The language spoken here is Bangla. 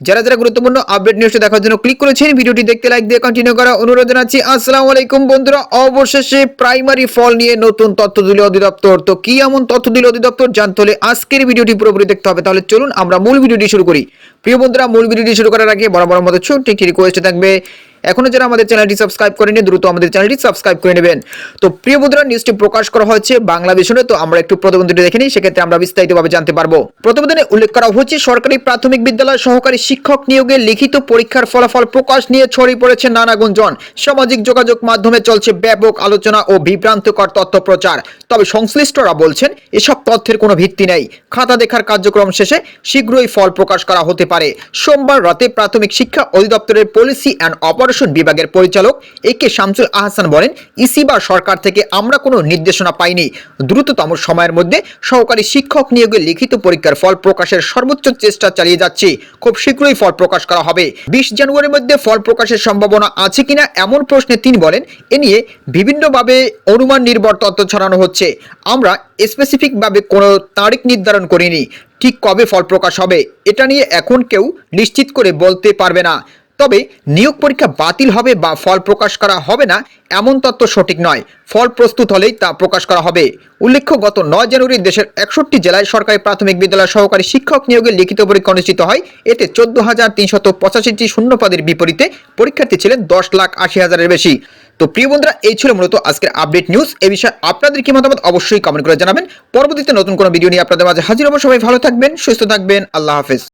যারা যারা গুরুত্বপূর্ণ আপডেট নিউজটা দেখার জন্য ক্লিক করেছেন, ভিডিওটি দেখতে লাইক দিয়ে কন্টিনিউ করা অনুরোধ জানাচ্ছি। আসসালামু আলাইকুম বন্ধুরা, অবশেষে প্রাইমারি ফল নিয়ে নতুন তথ্য দিল অধিদপ্তর। তো কি এমন তথ্য দিল অধিদপ্তর জানতে হলে আজকের ভিডিওটি পুরোপুরি দেখতে হবে। তাহলে চলুন আমরা মূল ভিডিওটি শুরু করি। প্রিয় বন্ধুরা, মূল ভিডিওটি শুরু করার আগে বড় মতো ছোট্ট একটি রিকোয়েস্ট থাকবে। এখনও যারা আমাদের চ্যানেলটি সাবস্ক্রাইব করেনি দ্রুত আমাদের চ্যানেলটি সাবস্ক্রাইব করে নেবেন। তো প্রিয় বন্ধুরা নিউজটি প্রকাশ করা হয়েছে বাংলা তো আমরা একটু প্রতিবেদনটি দেখে নিই, সেক্ষেত্রে আমরা বিস্তারিতভাবে জানতে পারব। প্রতিবেদনে উল্লেখ করা হচ্ছে, সরকারি প্রাথমিক বিদ্যালয় সহকারী শিক্ষক নিয়োগে লিখিত পরীক্ষার ফলাফল প্রকাশ নিয়ে ছড়িয়ে পড়েছে নানা গুঞ্জন। সামাজিক যোগাযোগ মাধ্যমে চলছে ব্যাপক আলোচনা ও বিভ্রান্তকর তথ্য প্রচার। তবে সংশ্লিষ্টরা বলছেন, এসব তথ্যের কোনো ভিত্তি নেই। খাতা দেখার কার্যক্রম শেষে শীঘ্রই ফল প্রকাশ করা হতে পারে। সোমবার রাতে প্রাথমিক শিক্ষা অধিদপ্তরের পলিসি অ্যান্ড অপারেশন বিভাগের পরিচালক এ কে শামসুল আহসান বলেন ইসি বা সরকার থেকে আমরা কোনো নির্দেশনা পাইনি। দ্রুততম সময়ের মধ্যে সহকারী শিক্ষক নিয়োগে লিখিত পরীক্ষার ফল প্রকাশের সর্বোচ্চ চেষ্টা চালিয়ে যাচ্ছি। খুব শীঘ্রই ফল প্রকাশ করা হবে। বিশ জানুয়ারির মধ্যে ফল প্রকাশের সম্ভাবনা আছে কিনা এমন প্রশ্নে তিনি বলেন, এ নিয়ে বিভিন্নভাবে অনুমান নির্ভর তথ্য ছড়ানো হচ্ছে। আমরা স্পেসিফিকভাবে কোনো তারিখ নির্ধারণ করিনি। ঠিক কবে ফল প্রকাশ হবে, এটা নিয়ে এখন কেউ নিশ্চিত করে বলতে পারবে না। তবে নিয়োগ পরীক্ষা বাতিল হবে বা ফল প্রকাশ করা হবে না, এমন তথ্য সঠিক নয়। ফল প্রস্তুত হলেই তা প্রকাশ করা হবে। উল্লেখ্য, গত নয় জানুয়ারি দেশের একষট্টি জেলায় সরকারি প্রাথমিক বিদ্যালয় সহকারী শিক্ষক নিয়োগের লিখিত পরীক্ষা অনুষ্ঠিত হয়। এতে চোদ্দ হাজার তিনশত পঁচাশিটি শূন্যপদের বিপরীতে পরীক্ষার্থী ছিলেন দশ লাখ আশি হাজারের বেশি। তো প্রিয় বন্ধুরা, এই ছিল মূলত আজকের আপডেট নিউজ। এ বিষয়ে আপনাদের কি মতামত অবশ্যই কমেন্ট করে জানাবেন। পরবর্তীতে নতুন কোনো ভিডিও নিয়ে আপনাদের মাঝে হাজির হব। সবাই ভালো থাকবেন, সুস্থ থাকবেন। আল্লাহ হাফেজ।